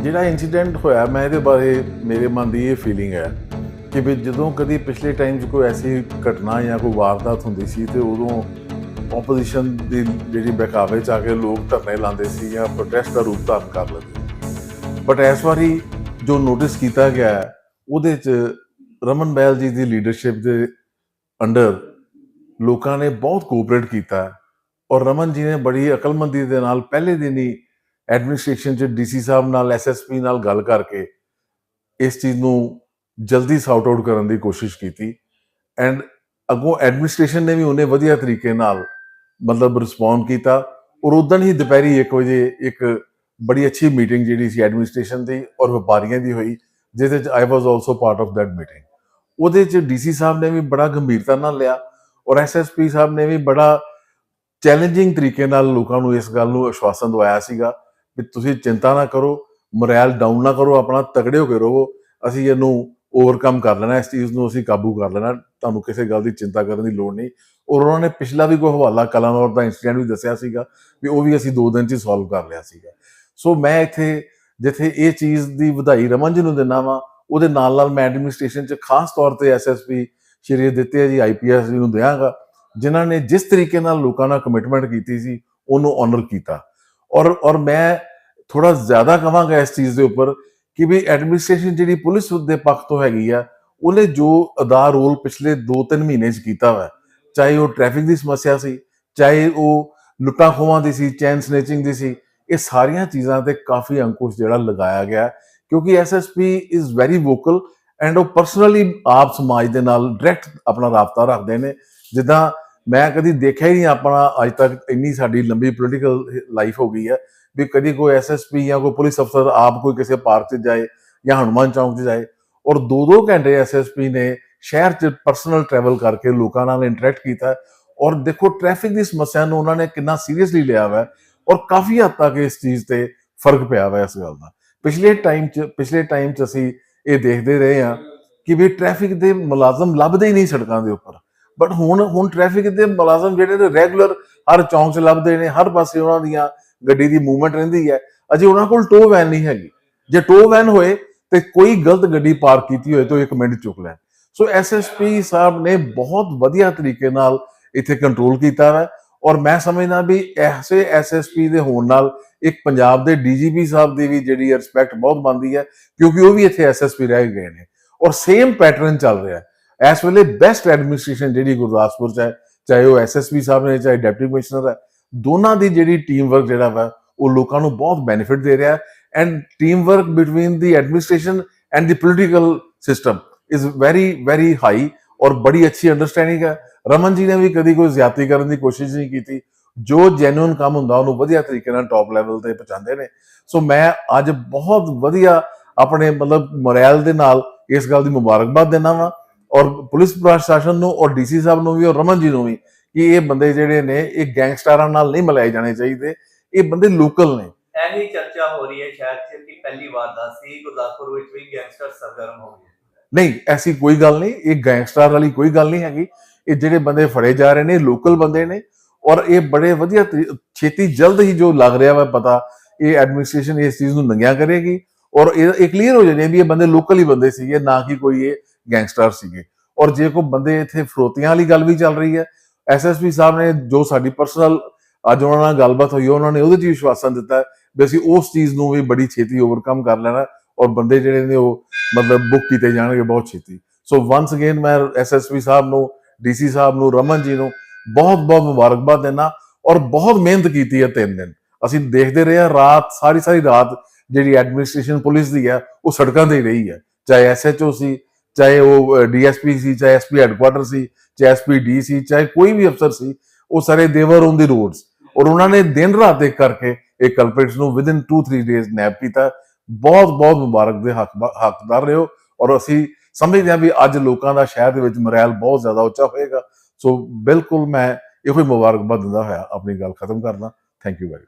ਜਿਹੜਾ ਇਨਸੀਡੈਂਟ ਹੋਇਆ, ਮੈਂ ਇਹਦੇ ਬਾਰੇ ਮੇਰੇ ਮਨ ਦੀ ਇਹ ਫੀਲਿੰਗ ਹੈ ਕਿ ਵੀ ਜਦੋਂ ਕਦੀ ਪਿਛਲੇ ਟਾਈਮ 'ਚ ਕੋਈ ਐਸੀ ਘਟਨਾ ਜਾਂ ਕੋਈ ਵਾਰਦਾਤ ਹੁੰਦੀ ਸੀ ਤੇ ਉਦੋਂ ਆਪੋਜੀਸ਼ਨ ਦੀ ਜਿਹੜੀ ਬਹਿਕਾਵੇ 'ਚ ਆ ਕੇ ਲੋਕ ਧਰਨੇ ਲਾਉਂਦੇ ਸੀ ਜਾਂ ਪ੍ਰੋਟੈਸਟ ਦਾ ਰੂਪ ਧਾਰਨ ਕਰ ਲੈਂਦੇ ਬਟ ਇਸ ਵਾਰੀ ਜੋ ਨੋਟਿਸ ਕੀਤਾ ਗਿਆ ਉਹਦੇ 'ਚ ਰਮਨ ਬੈਲ ਜੀ ਦੀ ਲੀਡਰਸ਼ਿਪ ਦੇ ਅੰਡਰ ਲੋਕਾਂ ਨੇ ਬਹੁਤ ਕੋਆਪਰੇਟ ਕੀਤਾ ਔਰ ਰਮਨ ਜੀ ਨੇ ਬੜੀ ਅਕਲਮੰਦੀ ਦੇ ਨਾਲ ਪਹਿਲੇ ਦਿਨ ਹੀ ਐਡਮਿਨਿਸਟ੍ਰੇਸ਼ਨ ਚ ਡੀਸੀ ਸਾਹਿਬ ਨਾਲ ਐਸਐਸਪੀ ਨਾਲ ਗੱਲ ਕਰਕੇ ਇਸ ਚੀਜ਼ ਨੂੰ ਜਲਦੀ ਸੌਟ ਆਊਟ ਕਰਨ ਦੀ ਕੋਸ਼ਿਸ਼ ਕੀਤੀ। ਐਂਡ ਅੱਗੋਂ ਐਡਮਿਨਿਸਟ੍ਰੇਸ਼ਨ ਨੇ ਵੀ ਉਹਨੇ ਵਧੀਆ ਤਰੀਕੇ ਨਾਲ ਮਤਲਬ ਰਿਸਪੌਂਡ ਕੀਤਾ। ਔਰ ਉਦੋਂ ਹੀ ਦੁਪਹਿਰੀ 1 ਵਜੇ ਇੱਕ ਬੜੀ ਅੱਛੀ ਮੀਟਿੰਗ ਜਿਹੜੀ ਸੀ ਐਡਮਿਨਿਸਟ੍ਰੇਸ਼ਨ ਦੀ ਔਰ ਵਪਾਰੀਆਂ ਦੀ ਹੋਈ, ਜਿਹਦੇ ਵਿੱਚ I was also part of that meeting ਉਹਦੇ ਚ ਡੀਸੀ ਸਾਹਿਬ ਨੇ ਵੀ ਬੜਾ ਗੰਭੀਰਤਾ ਨਾਲ ਲਿਆ ਔਰ ਐਸਐਸਪੀ ਸਾਹਿਬ ਨੇ ਵੀ ਬੜਾ ਚੈਲੰਜਿੰਗ ਤਰੀਕੇ ਨਾਲ ਲੋਕਾਂ ਨੂੰ ਇਸ ਗੱਲ ਨੂੰ ਅਸ਼ਵਾਸਨ ਦਵਾਇਆ ਸੀਗਾ। ਵੀ ਤੁਸੀਂ ਚਿੰਤਾ ਨਾ ਕਰੋ ਮੋਰਲ ਡਾਊਨ ਨਾ ਕਰੋ, ਆਪਣਾ ਤਗੜੇ ਹੋ ਕੇ ਰਹੋ। ਅਸੀਂ ਇਹਨੂੰ ਓਵਰਕਮ ਕਰ ਲੈਣਾ, ਇਸ ਚੀਜ਼ ਨੂੰ ਅਸੀਂ ਕਾਬੂ ਕਰ ਲੈਣਾ। ਤੁਹਾਨੂੰ ਕਿਸੇ ਗੱਲ ਦੀ ਚਿੰਤਾ ਕਰਨ ਦੀ ਲੋੜ ਨਹੀਂ। ਔਰ ਉਹਨਾਂ ਨੇ ਪਿਛਲਾ ਵੀ ਕੋਈ ਹਵਾਲਾ ਕਲਾਨੌਰ ਦਾ ਇਨਸੀਡੈਂਟ ਵੀ ਦੱਸਿਆ ਸੀਗਾ ਵੀ ਉਹ ਵੀ ਅਸੀਂ ਦੋ ਦਿਨ ਚ ਹੀ ਸੋਲਵ ਕਰ ਲਿਆ ਸੀਗਾ। ਸੋ ਮੈਂ ਇੱਥੇ, ਜਿੱਥੇ ਇਹ ਚੀਜ਼ ਦੀ ਵਧਾਈ ਰਮਨ ਜੀ ਨੂੰ ਦਿੰਦਾ ਵਾਂ, ਉਹਦੇ ਨਾਲ ਨਾਲ ਮੈਂ ਐਡਮਿਨਿਸਟ੍ਰੇਸ਼ਨ ਚ ਖਾਸ ਤੌਰ ਤੇ ਐਸਐਸਪੀ ਸ਼੍ਰੀ ਦਿੱਤੇ ਜੀ ਆਈਪੀਐਸ ਜੀ ਨੂੰ ਦਿਆਂਗਾ, ਜਿਨ੍ਹਾਂ ਨੇ ਜਿਸ ਤਰੀਕੇ ਨਾਲ ਲੋਕਾਂ ਨਾਲ ਕਮਿਟਮੈਂਟ ਕੀਤੀ ਸੀ, ਉਹਨੂੰ ਆਨਰ ਕੀਤਾ। ਔਰ ਔਰ ਮੈਂ ਥੋੜਾ ਜ਼ਿਆਦਾ ਕਹਾਂਗਾ ਇਸ ਚੀਜ਼ ਦੇ ਉੱਪਰ ਕਿ ਵੀ ਐਡਮਿਨਿਸਟ੍ਰੇਸ਼ਨ ਜਿਹੜੀ ਪੁਲਿਸ ਦੇ ਪੱਖ ਤੋਂ ਹੈਗੀ ਆ, ਉਹਨੇ ਜੋ ਅਦਾ ਰੋਲ ਪਿਛਲੇ 2-3 ਮਹੀਨੇ 'ਚ ਕੀਤਾ ਵਾ, ਚਾਹੇ ਉਹ ਟ੍ਰੈਫਿਕ ਦੀ ਸਮੱਸਿਆ ਸੀ, ਚਾਹੇ ਉਹ ਲੁੱਟਾਂ ਖੋਹਾਂ ਦੀ ਸੀ ਚੈਨ ਸਨੇਚਿੰਗ ਦੀ ਸੀ, ਇਹ ਸਾਰੀਆਂ ਚੀਜ਼ਾਂ ਤੇ ਕਾਫੀ ਅੰਕੁਸ਼ ਜਿਹੜਾ ਲਗਾਇਆ ਗਿਆ ਹੈ। ਕਿਉਂਕਿ SSP is very vocal and ਉਹ ਪਰਸਨਲੀ ਆਪ ਸਮਾਜ ਦੇ ਨਾਲ ਡਾਇਰੈਕਟ ਆਪਣਾ ਰਾਬਤਾ ਰੱਖਦੇ ਨੇ, ਜਿੱਦਾਂ ਮੈਂ ਕਦੀ ਦੇਖਿਆ ਹੀ ਨਹੀਂ ਆਪਣਾ ਅੱਜ ਤੱਕ ਇੰਨੀ ਸਾਡੀ ਲੰਬੀ ਪੋਲੀਟੀਕਲ ਲਾਈਫ ਹੋ ਗਈ ਹੈ ਵੀ ਕਦੀ ਕੋਈ ਐਸਐਸਪੀ ਜਾਂ ਕੋਈ ਪੁਲਿਸ ਅਫਸਰ ਆਪ ਕੋਈ ਕਿਸੇ ਪਾਰਕ 'ਚ ਜਾਏ ਜਾਂ ਹਨੂਮਾਨ ਚੌਂਕ 'ਚ ਜਾਏ ਔਰ ਦੋ ਦੋ ਘੰਟੇ ਐਸਐਸਪੀ ਨੇ ਸ਼ਹਿਰ 'ਚ ਪਰਸਨਲ ਟਰੈਵਲ ਕਰਕੇ ਲੋਕਾਂ ਨਾਲ ਇੰਟਰੈਕਟ ਕੀਤਾ ਔਰ ਦੇਖੋ ਟ੍ਰੈਫਿਕ ਦੀ ਸਮੱਸਿਆ ਨੂੰ ਉਹਨਾਂ ਨੇ ਕਿੰਨਾ ਸੀਰੀਅਸਲੀ ਲਿਆ ਵਾ ਔਰ ਕਾਫੀ ਹੱਦ ਤੱਕ ਇਸ ਚੀਜ਼ ਤੇ ਫ਼ਰਕ ਪਿਆ ਵਾ ਇਸ ਗੱਲ ਦਾ। ਪਿਛਲੇ ਟਾਈਮ 'ਚ, ਪਿਛਲੇ ਟਾਈਮ 'ਚ ਅਸੀਂ ਇਹ ਦੇਖਦੇ ਰਹੇ ਹਾਂ ਕਿ ਵੀ ਟ੍ਰੈਫਿਕ ਦੇ ਮੁਲਾਜ਼ਮ ਲੱਭਦੇ ਹੀ ਨਹੀਂ ਸੜਕਾਂ ਦੇ ਉੱਪਰ। ਬਟ ਹੁਣ ਹੁਣ ਟ੍ਰੈਫਿਕ ਦੇ ਮੁਲਾਜ਼ਮ ਜਿਹੜੇ ਨੇ ਰੈਗੂਲਰ ਹਰ ਚੌਂਕ 'ਚ ਲੱਭਦੇ ਨੇ, ਹਰ ਪਾਸੇ ਉਹਨਾਂ ਦੀਆਂ ਗੱਡੀ ਦੀ ਮੂਵਮੈਂਟ ਰਹਿੰਦੀ ਹੈ। ਅਜੇ ਉਹਨਾਂ ਕੋਲ ਟੋ ਵੈਨ ਨਹੀਂ ਹੈਗੀ। ਜੇ ਟੋ ਵੈਨ ਹੋਏ ਤੇ ਕੋਈ ਗਲਤ ਗੱਡੀ ਪਾਰਕ ਕੀਤੀ ਹੋਏ ਤਾਂ ਇੱਕ ਮਿੰਟ ਚੁੱਕ ਲੈਣ। ਸੋ ਐਸਐਸਪੀ ਸਾਹਿਬ ਨੇ ਬਹੁਤ ਵਧੀਆ ਤਰੀਕੇ ਨਾਲ ਇੱਥੇ ਕੰਟਰੋਲ ਕੀਤਾ ਹੈ ਔਰ ਮੈਂ ਸਮਝਦਾ ਵੀ ਐਸੇ ਐਸਐਸਪੀ ਦੇ ਹੋਣ ਨਾਲ ਇੱਕ ਪੰਜਾਬ ਦੇ ਡੀਜੀਪੀ ਸਾਹਿਬ ਦੀ ਵੀ ਜਿਹੜੀ ਰਿਸਪੈਕਟ ਬਹੁਤ ਬਣਦੀ ਹੈ ਕਿਉਂਕਿ ਉਹ ਵੀ ਇੱਥੇ ਐਸਐਸਪੀ ਰਹਿ ਗਏ ਨੇ। ਔਰ ਸੇਮ ਪੈਟਰਨ ਚੱਲ ਰਿਹਾ ਹੈ। ਇਸ ਵੇਲੇ ਬੈਸਟ ਐਡਮਿਨਿਸਟ੍ਰੇਸ਼ਨ ਜਿਹੜੀ ਗੁਰਦਾਸਪੁਰ ਚ ਹੈ, ਚਾਹੇ ਉਹ ਐਸਐਸਪੀ ਸਾਹਿਬ ਨੇ, ਚਾਹੇ ਡਿਪਟੀ ਕਮਿਸ਼ਨਰ ਹੈ, ਦੋਨਾਂ ਦੀ ਜਿਹੜੀ ਟੀਮ ਵਰਕ ਜਿਹੜਾ ਵਾ, ਉਹ ਲੋਕਾਂ ਨੂੰ ਬਹੁਤ ਬੈਨੀਫਿਟ ਦੇ ਰਿਹਾ and team work between the administration and the political system is very very high ਔਰ ਬੜੀ ਅੱਛੀ ਅੰਡਰਸਟੈਂਡਿੰਗ ਹੈ। ਰਮਨ ਜੀ ਨੇ ਵੀ ਕਦੀ ਕੋਈ ਜ਼ਿਆਦਤੀ ਕਰਨ ਦੀ ਕੋਸ਼ਿਸ਼ ਨਹੀਂ ਕੀਤੀ। ਜੋ ਜੈਨੂਇਨ ਕੰਮ ਹੁੰਦਾ, ਉਹਨੂੰ ਵਧੀਆ ਤਰੀਕੇ ਨਾਲ ਟੌਪ ਲੈਵਲ ਤੇ ਪਹੁੰਚਾਉਂਦੇ ਨੇ। ਸੋ ਮੈਂ ਅੱਜ ਬਹੁਤ ਵਧੀਆ ਆਪਣੇ ਮਤਲਬ ਮੋਰੈਲ ਦੇ ਨਾਲ ਇਸ ਗੱਲ ਦੀ ਮੁਬਾਰਕਬਾਦ ਦੇਣਾ ਵਾਂ। ਔਰ ਪੁਲਿਸ ਪ੍ਰਸ਼ਾਸਨ ਨੂੰ ਔਰ ਡੀਸੀ ਸਾਹਿਬ ਨੂੰ ਵੀ ਔਰ ਰਮਨ ਜੀ ਨੂੰ ਵੀ ਕਿ ਇਹ ਬੰਦੇ ਜਿਹੜੇ ਨੇ ਇਹ ਗੈਂਗਸਟਰਾਂ ਨਾਲ ਨਹੀਂ ਮਿਲਾਏ ਜਾਣੇ ਚਾਹੀਦੇ। ਇਹ ਬੰਦੇ ਲੋਕਲ ਨੇ। ਇਹੀ ਚਰਚਾ ਹੋ ਰਹੀ ਹੈ ਸ਼ਾਇਦ ਕਿ ਪਹਿਲੀ ਵਾਰ ਦਾ ਸੀ ਗੁਰਦਾਸਪੁਰ ਵਿੱਚ ਵੀ ਗੈਂਗਸਟਰ ਸਰਗਰਮ ਹੋ ਗਏ। ਨਹੀਂ ਐਸੀ ਕੋਈ ਗੱਲ ਨਹੀਂ ਇਹ ਗੈਂਗਸਟਰ ਵਾਲੀ ਕੋਈ ਗੱਲ ਨਹੀਂ ਹੈਗੀ। ਇਹ ਜਿਹੜੇ ਬੰਦੇ ਫੜੇ ਜਾ ਰਹੇ ਨੇ ਲੋਕਲ ਬੰਦੇ ਨੇ। ਔਰ ਇਹ ਬੜੇ ਵਧੀਆ ਛੇਤੀ ਜਲਦ ਹੀ ਜੋ ਲੱਗ ਰਿਹਾ ਵਾ ਪਤਾ ਇਹ ਐਡਮਿਨਿਸਟ੍ਰੇਸ਼ਨ ਇਸ ਚੀਜ਼ ਨੂੰ ਨੰਗਿਆ ਕਰੇਗੀ। ਔਰ ਇਹ ਇਹ ਕਲੀਅਰ ਹੋ ਜਾਣੇ ਵੀ ਇਹ ਬੰਦੇ ਲੋਕਲ ਹੀ ਬੰਦੇ ਸੀਗੇ ਨਾ ਕਿ ਕੋਈ ਇਹ ਗੈਂਗਸਟਰ ਸੀਗੇ। ਔਰ ਜੇ ਕੋਈ ਬੰਦੇ ਇੱਥੇ ਫਰੋਤੀਆਂ ਵਾਲੀ ਗੱਲ ਵੀ ਚੱਲ ਰਹੀ ਹੈ ਐਸਐਸਪੀ ਸਾਹਿਬ ਨੇ ਜੋ ਸਾਡੀ ਪਰਸਨਲ ਅੱਜ ਉਹਨਾਂ ਨਾਲ ਗੱਲਬਾਤ ਹੋਈ, ਉਹਨਾਂ ਨੇ ਉਹਦੇ 'ਚ ਵਿਸ਼ਵਾਸਨ ਦਿੱਤਾ ਵੀ ਅਸੀਂ ਉਸ ਚੀਜ਼ ਨੂੰ ਵੀ ਬੜੀ ਛੇਤੀ ਓਵਰਕਮ ਕਰ ਲੈਣਾ ਔਰ ਬੰਦੇ ਜਿਹੜੇ ਨੇ ਉਹ ਮਤਲਬ ਬੁੱਕ ਕੀਤੇ ਜਾਣਗੇ ਬਹੁਤ ਛੇਤੀ। ਸੋ ਵਾਂਸ ਅਗੇਨ ਮੈਂ ਐਸਐਸਪੀ ਸਾਹਿਬ ਨੂੰ ਡੀਸੀ ਸਾਹਿਬ ਨੂੰ, ਰਮਨ ਜੀ ਨੂੰ ਬਹੁਤ ਬਹੁਤ ਮੁਬਾਰਕਬਾਦ ਦੇਣਾ ਔਰ ਬਹੁਤ ਮਿਹਨਤ ਕੀਤੀ ਹੈ ਤਿੰਨ ਦਿਨ। ਅਸੀਂ ਦੇਖਦੇ ਰਹੇ ਹਾਂ, ਰਾਤ, ਸਾਰੀ ਸਾਰੀ ਰਾਤ ਜਿਹੜੀ ਐਡਮਿਨਿਸਟ੍ਰੇਸ਼ਨ ਪੁਲਿਸ ਦੀ ਹੈ, ਉਹ ਸੜਕਾਂ ਤੇ ਹੀ ਰਹੀ ਹੈ। ਚਾਹੇ ਐਸਐਚਓ ਸੀ ਚਾਹੇ ਉਹ ਡੀਐਸਪੀ ਸੀ, ਚਾਹੇ ਐਸਪੀ ਹੈੱਡਕੁਆਟਰ ਸੀ, ਚਾਹੇ ਐਸਪੀਡੀ ਸੀ, ਚਾਹੇ ਕੋਈ ਵੀ ਅਫਸਰ ਸੀ, ਉਹ ਸਾਰੇ ਦੇਵਰ ਔਨ ਦੀ ਰੋਡਸ ਔਰ ਉਹਨਾਂ ਨੇ ਦਿਨ ਰਾਤ ਇੱਕ ਕਰਕੇ ਇਹ ਕਲਪ੍ਰਿਟਸ ਨੂੰ ਵਿਦਿਨ 2-3 ਡੇਜ਼ ਨੈਪ ਕੀਤਾ। ਬਹੁਤ ਬਹੁਤ ਮੁਬਾਰਕ ਦੇ ਹੱਕ ਰਹੇ ਹੋ। ਔਰ ਅਸੀਂ ਸਮਝਦੇ ਹਾਂ ਵੀ ਅੱਜ ਲੋਕਾਂ ਦਾ ਸ਼ਹਿਰ ਦੇ ਵਿੱਚ ਮੋਰਲ ਬਹੁਤ ਜ਼ਿਆਦਾ ਉੱਚਾ ਹੋਏਗਾ। ਸੋ ਬਿਲਕੁਲ ਮੈਂ ਇਹੋ ਹੀ ਮੁਬਾਰਕਬਾਦ ਦਿੰਦਾ ਹੋਇਆ, ਆਪਣੀ ਗੱਲ ਖਤਮ ਕਰਦਾ। Thank you very